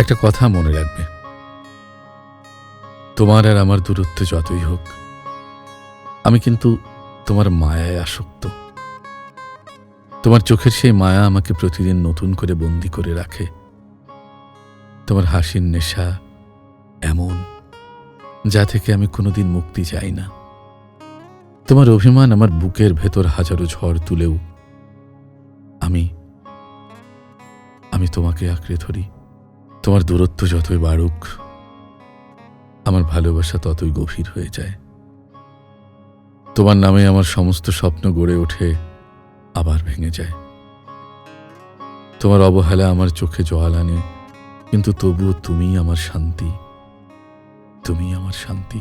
একটা কথা মনে রাখবে। তোমার আর আমার দূরত্ব যতই হোক, আমি কিন্তু তোমার মায়ায় আসক্ত। তোমার চোখের সেই মায়া আমাকে প্রতিদিন নতুন করে বন্দি করে রাখে। তোমার হাসির নেশা এমন, যা থেকে আমি কোনোদিন মুক্তি চাই না। তোমার অভিমান আমার বুকের ভেতর হাজারো ঝড় তুলেও আমি আমি তোমাকে আঁকড়ে ধরি। তোমার দূরত্ব যতই বাড়ুক, আমার ভালোবাসা ততই গভীর হয়ে যায়। তোমার নামে আমার সমস্ত স্বপ্ন গড়ে ওঠে, আবার ভেঙে যায়। তোমার অবহেলা আমার চোখে জল আনে, কিন্তু তবুও তুমি আমার শান্তি তুমি আমার শান্তি।